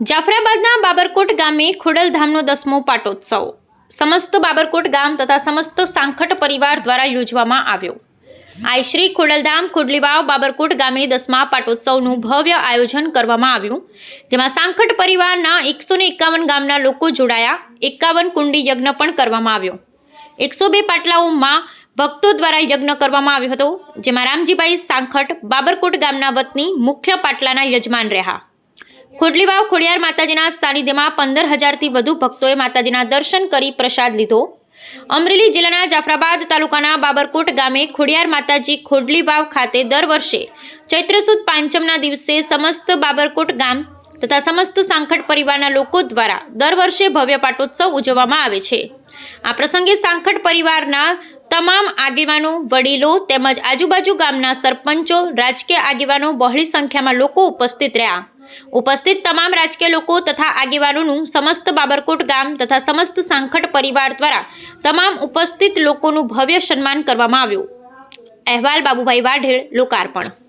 જાફરાબાદના બાબરકોટ ગામે ખોડલધામનો દસમો પાટોત્સવ. સમસ્ત બાબરકોટ ગામ તથા સમસ્ત સાંખટ પરિવાર દ્વારા યોજવામાં આવ્યો. આઈ શ્રી ખોડલધામ ખોડલીવાવ બાબરકોટ ગામે દસમા પાટોત્સવનું ભવ્ય આયોજન કરવામાં આવ્યું, જેમાં સાંખટ પરિવારના એકસો એકાવન ગામના લોકો જોડાયા. એકાવન કુંડી યજ્ઞ પણ કરવામાં આવ્યો. એકસો બે પાટલાઓમાં ભક્તો દ્વારા યજ્ઞ કરવામાં આવ્યો હતો, જેમાં રામજીભાઈ સાંખટ બાબરકોટ ગામના વતની મુખ્ય પાટલાના યજમાન રહ્યા. ખોડલીવાવ ખોડિયાર માતાજીના સાનિધ્યમાં પંદર હજારથી વધુ ભક્તોએ માતાજીના દર્શન કરી પ્રસાદ લીધો. અમરેલી જિલ્લાના જાફરાબાદ તાલુકાના બાબરકોટ ગામે ખોડિયાર માતાજી ખોડલી વાવ ખાતે દર વર્ષે ચૈત્ર સુદ પાંચમના દિવસે સમસ્ત બાબરકોટ ગામ તથા સમસ્ત સાંખટ પરિવારના લોકો દ્વારા દર વર્ષે ભવ્ય પાટોત્સવ ઉજવવામાં આવે છે. આ પ્રસંગે સાંખટ પરિવારના તમામ આગેવાનો, વડીલો તેમજ આજુબાજુ ગામના સરપંચો, રાજકીય આગેવાનો બહોળી સંખ્યામાં લોકો ઉપસ્થિત રહ્યા. ઉપસ્થિત તમામ રાજકીય લોકો તથા આગેવાનોનું સમસ્ત બાબરકોટ ગામ તથા સમસ્ત સાંખટ પરિવાર દ્વારા તમામ ઉપસ્થિત લોકોનું ભવ્ય સન્માન કરવામાં આવ્યું. અહેવાલ બાબુભાઈ વાઢેળ લોકાર્પણ.